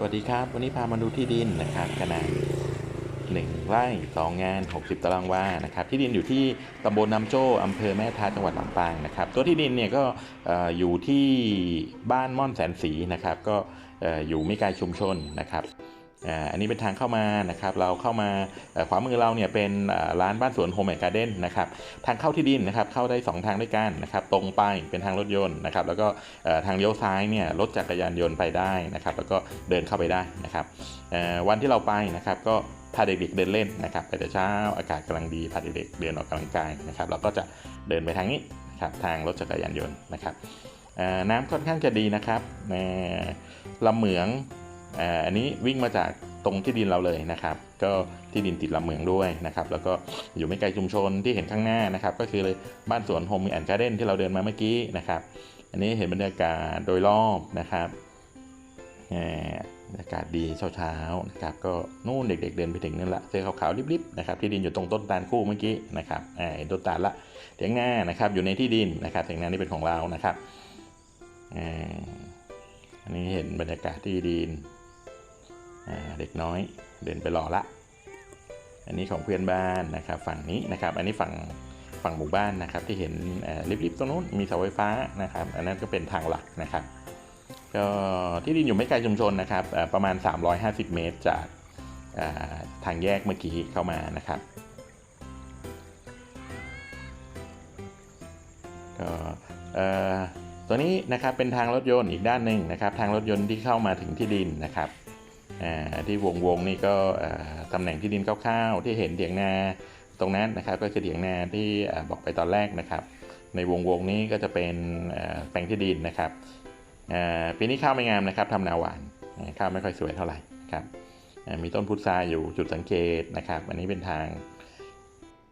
สวัสดีครับ วันนี้พามาดูที่ดินนะครับขนาดหนึ่งไร่สองงาน 60 ตารางวานะครับ ที่ดินอยู่ที่ตำบลน้ำโจ้อำเภอแม่ทาจังหวัดลำปางนะครับ ตัวที่ดินเนี่ยก็เอ่อยู่ที่บ้านม่อนแสนสีนะครับ ก็เอ่ออยู่ไม่ไกลชุมชนนะครับ อันนี้เป็นทางเข้ามานะครับ เราเข้ามาขวามือเราเนี่ยเป็นร้านบ้านสวนโฮมแอนด์การ์เด้นนะครับ ทางเข้าที่ดินนะครับ เข้าได้สองทางด้วยกันนะครับ ตรงไปเป็นทางรถยนต์นะครับ แล้วก็ทางเลี้ยวซ้ายเนี่ยรถจักรยานยนต์ไปได้นะครับ แล้วก็เดินเข้าไปได้นะครับ วันที่เราไปนะครับก็พาเด็กๆเดินเล่นนะครับไปแต่เช้าอากาศกำลังดีพาเด็กๆเดินออกกำลังกายนะครับ เราก็จะเดินไปทางนี้นะครับทางรถจักรยานยนต์นะครับน้ำค่อนข้างจะดีนะครับลำเหมือง อ่ออันนี้วิ่งมาจากตรงที่ดินเราเลยนะครับ ก็ที่ดินติดลำเหมืองด้วยนะครับ แล้วก็อยู่ไม่ไกลชุมชนที่เห็นข้างหน้านะครับ ก็คือเลยบ้านสวนโฮมมีแอนการ์เด้นที่เราเดินมาเมื่อกี้นะครับ อันนี้เห็นบรรยากาศโดยรอบนะครับอ่อบรรยากาศดีเช้าๆนะครับ ก็นู่นเด็ก ๆ เดินไปถึงนั่นละเสื้อขาวๆริบๆนะครับ ที่ดินอยู่ตรงต้นตาลคู่เมื่อกี้นะครับอ่าเห็นต้นตาลละเถียงหน้านะครับอยู่ในที่ดินนะครับเถียงหน้านี่เป็นของเรานะครับอ่าอันนี้เห็นบรรยากาศที่ดิน เด็กน้อยเดินไปรอละ อันนี้ของเพื่อนบ้านนะครับฝั่งนี้นะครับ อันนี้ฝั่งฝั่งหมู่บ้านนะครับที่เห็นริบๆตรงนู้นมีเสาไฟฟ้านะครับ อันนั้นก็เป็นทางหลักนะครับ ก็ที่ดินอยู่ไม่ไกลชุมชนนะครับประมาณ 350 เมตรจากทางแยกเมื่อกี้เข้ามานะครับก็ตัวนี้นะครับเป็นทางรถยนต์อีกด้านหนึ่งนะครับ ทางรถยนต์ที่เข้ามาถึงที่ดินนะครับ ที่วงวงๆนี่ก็ตำแหน่งที่ดินคร่าวๆที่เห็นเถียงนาตรงนั้นนะครับ ก็คือเถียงนาที่บอกไปตอนแรกนะครับ ในวงวงนี้ก็จะเป็นแปลงที่ดินนะครับปีนี้ข้าวไม่งามนะครับทำนาหวานข้าวไม่ค่อยสวยเท่าไหร่ครับมีต้นพุทราอยู่จุดสังเกตนะครับ อันนี้เป็นทาง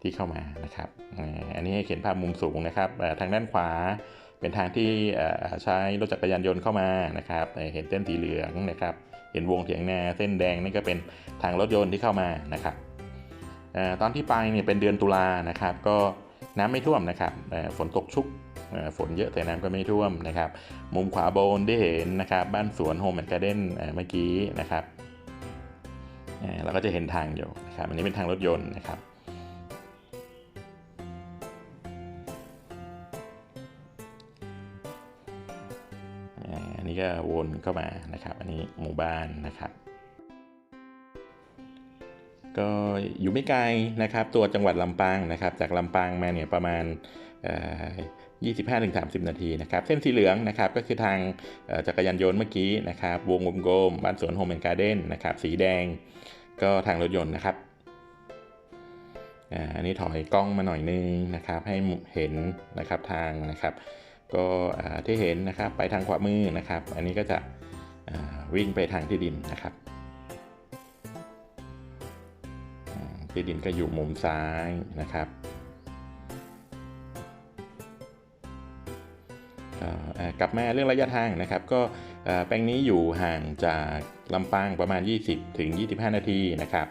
ที่เข้ามานะครับ อันนี้ให้เห็นภาพมุมสูงนะครับทางด้านขวาเป็นทางที่ใช้รถจักรยานยนต์เข้ามานะครับเอ่อเห็นเส้นสีเหลืองนะครับ เห็นวงเถียงนาเส้นแดงนี่ก็เป็นทางรถยนต์ที่เข้ามานะครับตอนที่ไปเนี่ยเป็นเดือนตุลานะครับ ก็น้ำไม่ท่วมนะครับฝนตกชุกฝนเยอะแต่น้ำก็ไม่ท่วมนะครับ มุมขวาบนได้เห็นนะครับ บ้านสวนโฮมแอนด์การ์เด้นเมื่อกี้นะครับเราก็จะเห็นทางอยู่นะครับ อันนี้เป็นทางรถยนต์นะครับ นี้ก็วนเข้ามานะครับ อันนี้หมู่บ้านนะครับ ก็อยู่ไม่ไกลนะครับ ตัวจังหวัดลำปางนะครับ จากลำปางมาเนี่ยประมาณ25-30 นาทีนะครับ เส้นสีเหลืองนะครับก็คือทางจักรยานยนต์เมื่อกี้นะครับ วงกลมๆบ้านสวนโฮมแอนด์การ์เด้นนะครับ สีแดงก็ทางรถยนต์นะครับอันนี้ถอยกล้องมาหน่อยนึงนะครับ ให้เห็นนะครับทางนะครับ ก็ที่เห็นนะครับไปทางขวามือนะครับ อันนี้ก็จะวิ่งไปทางที่ดินนะครับที่ดินก็อยู่มุมซ้ายนะครับกลับมาเรื่องระยะทางนะครับ ก็แปลงนี้อยู่ห่างจากลำปางประมาณ 20 ถึง 25 นาทีนะครับ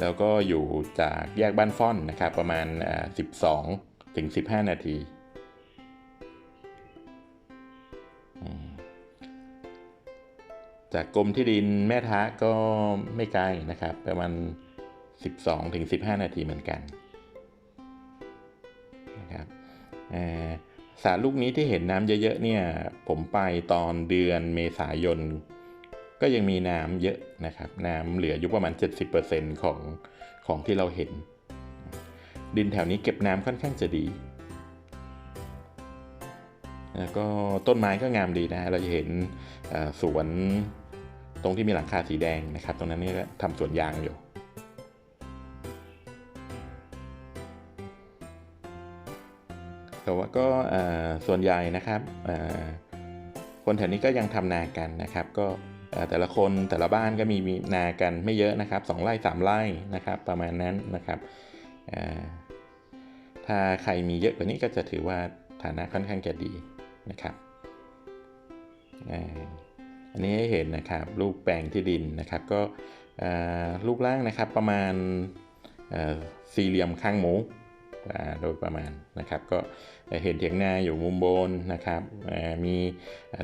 แล้วก็อยู่จากแยกบ้านฟ่อนนะครับประมาณเอ่อ12 ถึง 15 นาที จากกรมที่ดินแม่ทะก็ไม่ไกลนะครับ ประมาณ 12ถึง15 นาทีเหมือนกันนะครับสารลูกนี้ที่เห็นน้ำเยอะๆเนี่ย ผมไปตอนเดือนเมษายน ก็ยังมีน้ำเยอะนะครับ น้ำเหลืออยู่ประมาณ 70%ของของที่เราเห็น ดินแถวนี้เก็บน้ำค่อนข้างจะดีแล้วก็ต้นไม้ก็งามดีนะ เราจะเห็นสวน ตรงที่มีหลังคาสีแดงนะครับ ตรงนั้นนี่ก็ทำสวนยางอยู่ แต่ว่าก็ส่วนใหญ่นะครับคนแถวนี้ก็ยังทำนากันนะครับ ก็แต่ละคนแต่ละบ้านก็มีนากันไม่เยอะนะครับสองไร่สามไร่นะครับ ประมาณนั้นนะครับถ้าใครมีเยอะกว่านี้ก็จะถือว่าฐานะค่อนข้างจะดีนะครับ อันนี้ให้เห็นนะครับรูปแปลงที่ดินนะครับก็รูปร่างนะครับประมาณสี่เหลี่ยมข้างหมูโดยประมาณนะครับก็เห็นเถียงนาอยู่มุมบนนะครับมี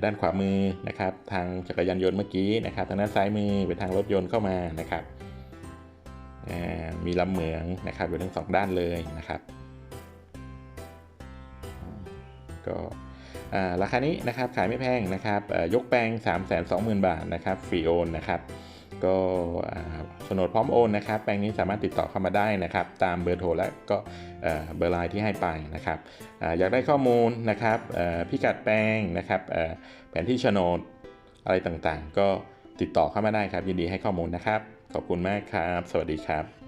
ด้านขวามือนะครับทางจักรยานยนต์เมื่อกี้นะครับทางด้านซ้ายมือเป็นทางรถยนต์เข้ามานะครับมีลำเหมืองนะครับอยู่ทั้งสองด้านเลยนะครับก็ ราคานี้นะครับขายไม่แพงนะครับยกแปลง 3 2 0 0 0 0 บาทนะครับฟรีโอนนะครับก็โฉนดพร้อมโอนนะครับ แปลงนี้สามารถติดต่อเข้ามาได้นะครับ ตามเบอร์โทรและก็เบอร์ไลน์ที่ให้ไปนะครับออยากได้ข้อมูลนะครับพิกัดแปลงนะครับแผนที่โฉนดอะไรต่างๆ ก็ติดต่อเข้ามาได้ครับ ยินดีให้ข้อมูลนะครับ ขอบคุณมากครับ สวัสดีครับ